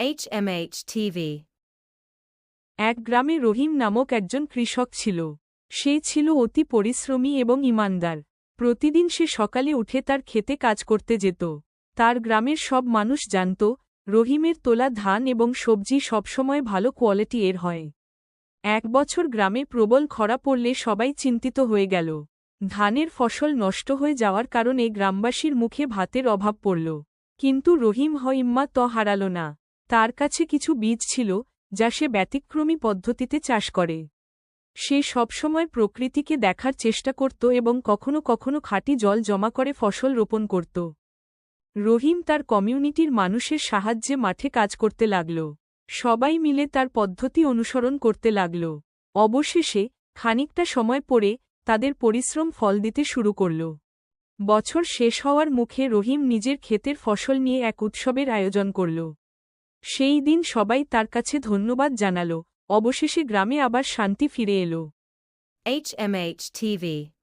HMH TV. এক গ্রামে রহিম নামক একজন কৃষক ছিল। সে ছিল অতি পরিশ্রমী এবং ইমানদার। প্রতিদিন সে সকালে উঠে তার খেতে কাজ করতে যেত। তার গ্রামের সব মানুষ জানত, রহিমের তোলা ধান এবং সবজি সবসময় ভালো কোয়ালিটি এর হয়। এক বছর গ্রামে প্রবল খরা পড়লে সবাই চিন্তিত হয়ে গেল। ধানের ফসল নষ্ট হয়ে যাওয়ার কারণে গ্রামবাসীর মুখে ভাতের অভাব পড়ল। কিন্তু রহিম হইম্মা ত হারাল না। তার কাছে কিছু বীজ ছিল, যা সে ব্যতিক্রমী পদ্ধতিতে চাষ করে। সে সবসময় প্রকৃতিকে দেখার চেষ্টা করত এবং কখনো কখনো খাঁটি জল জমা করে ফসল রোপণ করত। রহিম তার কমিউনিটির মানুষের সাহায্যে মাঠে কাজ করতে লাগল। সবাই মিলে তার পদ্ধতি অনুসরণ করতে লাগল। অবশেষে, খানিকটা সময় পরে, তাদের পরিশ্রম ফল দিতে শুরু করল। বছর শেষ হওয়ার মুখে রহিম নিজের ক্ষেতের ফসল নিয়ে এক উৎসবের আয়োজন করল। সেই দিন সবাই তার কাছে ধন্যবাদ জানাল অবশেষে গ্রামে আবার শান্তি ফিরে এলো এইচ TV.